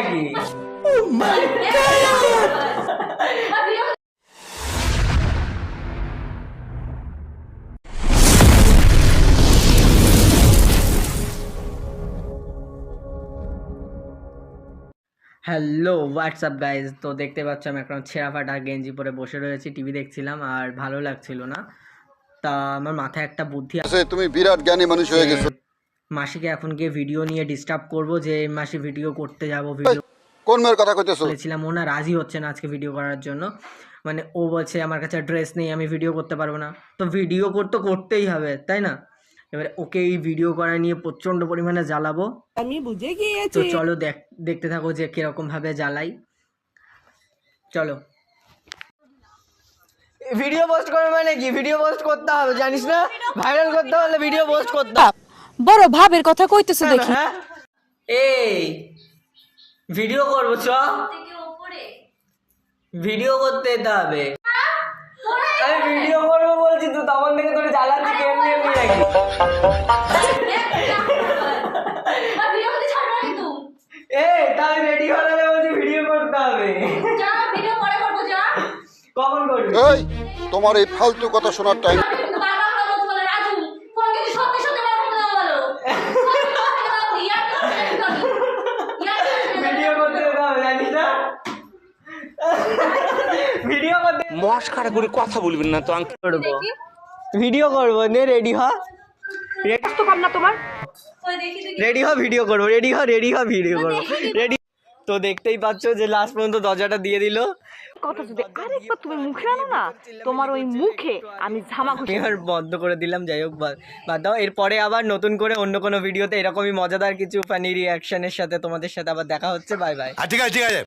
নাকি hello WhatsApp guys তো দেখতে পাচ্ছ আমি এখন ছেঁড়া ফাটা গেঞ্জি পরে বসে রয়েছি টিভি দেখছিলাম আর ভালো লাগছিল না। তা আমার মাথায় একটা বুদ্ধি আছে তুমি বিরাট জ্ঞানী মানুষ হয়ে গেছো। আসে। মাসিকে এখন গিয়ে ভিডিও নিয়ে ডিস্টার্ব করব যে মাসি ভিডিও করতে যাব ভিডিও কোন মেয়ের কথা কইতেছো? বলেছিলাম ও না রাজি হচ্ছে না আজকে ভিডিও করার জন্য। মানে ও বলছে আমার কাছে ড্রেস নেই আমি ভিডিও করতে পারব না। তো ভিডিও করতে করতেই হবে তাই না? এবারে ওকে এই ভিডিও করা নিয়ে প্রচণ্ড পরিমাণে জ্বালাবো। আমি বুঝে গিয়েছি। তো চলো দেখ দেখতে থাকো যে কীরকম ভাবে জ্বালাই। চলো। ভিডিও পোস্ট করবে মানে কি? ভিডিও পোস্ট করতে হবে জানিস না? ভাইরাল করতে হলে ভিডিও পোস্ট করতে হবে। বড় ভাবের কথা কইতেছো দেখি। হ্যাঁ। এই ভিডিও করব চ। ভিডিও করতে যেতে হবে। আমি ভিডিও করব বলছি তো তখন থেকে তোর জ্বালাচ্ছি কেমনি এমনি নাকি এই তাই রেডি হলে বলছি ভিডিও করতে হবে। কখন করবি? এই তোমার এই ফালতু কথা শোনার টাইম ভিডিও করতে যেতে হবে জানিস না ভিডিও করতে মস্কারা করে কথা বলবেন না তো আঙ্কেল করব। ভিডিও করব নে রেডি হ। রেডি হ ভিডিও করব রেডি হ রেডি হ ভিডিও করব। রেডি তো দেখতেই পাচ্ছ যে লাস্ট পর্যন্ত দরজাটা দিয়ে দিল। কথা যদি আরেকবার তুমি মুখে আনো না। তোমার ওই মুখে আমি ঝামা আর বন্ধ করে দিলাম যাই হোক বাদ বাদ দাও। এরপরে আবার নতুন করে অন্য কোনো ভিডিওতে এরকমই মজাদার কিছু ফানি রিয়াকশনের সাথে তোমাদের সাথে আবার দেখা হচ্ছে। বাই বাই ঠিক আছে ঠিক আছে।